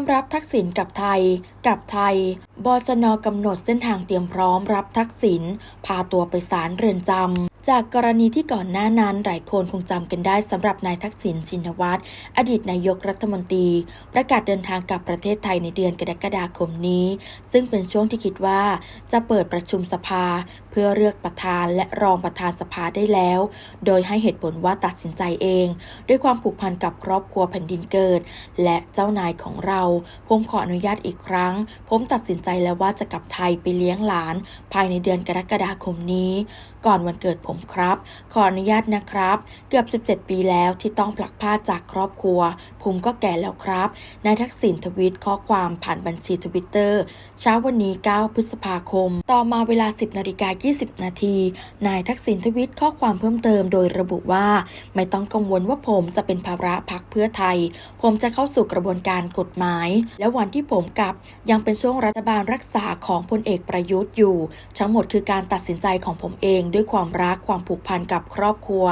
มรับทักษิณกับไทย กับไทย บจนกำหนดเส้นทางเตรียมพร้อมรับทักษิณพาตัวไปศาลเรือนจำ จากกรณีที่ก่อนหน้านั้นหลายคนคงจำกันได้สำหรับนายทักษิณชินวัตรอดีตนายกรัฐมนตรี ประกาศเดินทางกลับประเทศไทยในเดือนกรกฎาคมนี้ ซึ่งเป็นช่วงที่คิดว่าจะเปิดประชุมสภา เพื่อเลือกประธานและรองประธานสภาได้แล้ว โดยให้เหตุผลว่าตัดสินใจเอง ด้วยความผูกพันกับครอบครัวแผ่นดินเกิด และเจ้านายของเราผมขออนุญาตอีกครั้ง ผมตัดสินใจแล้วว่าจะกลับไทยไปเลี้ยงหลาน ภายในเดือนกรกฎาคมนี้ ก่อนวันเกิดผมครับ ขออนุญาตนะครับ เกือบ 17 ปีแล้วที่ต้องพลักพรากจากครอบครัว ผมก็แก่แล้วครับ นายทักษิณทวิตข้อความผ่านบัญชีทวิตเตอร์เช้าวันนี้ 9 พฤษภาคม ต่อมาเวลา 10นาฬิกา20 นาที นายทักษิณทวิตข้อความเพิ่มเติมโดยระบุว่า ไม่ต้องกังวลว่าผมจะเป็นภาระพักเพื่อไทย ผมจะเข้าสู่กระบวนการกฎหมาย และวันที่ผมกลับยังเป็นช่วงรัฐบาลรักษาของพลเอกประยุทธ์อยู่ ทั้งหมดคือการตัดสินใจของผมเองด้วยความรักความผูกพันกับครอบครัว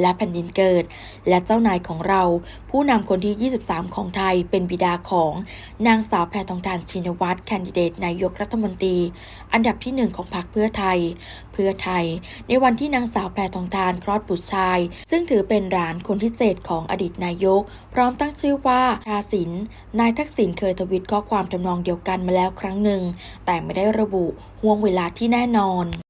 และแผ่นดินเกิด และเจ้านายของเรา ผู้นำคนที่ 23 ของไทยเป็นบิดาของนางสาวแพทองทานชินวัตรแคนดิเดตนายกรัฐมนตรี อันดับที่หนึ่งของพรรคเพื่อไทย เพื่อไทย ในวันที่นางสาวแพทองทานคลอดบุตรชาย ซึ่งถือเป็นหลานคนที่เศษของอดีตนายก พร้อมตั้งชื่อว่าทาสิน นายทักษิณเคยทวิตข้อความทำนองเดียวกันมาแล้วครั้งหนึ่ง แต่ไม่ได้ระบุห่วงเวลาที่แน่นอน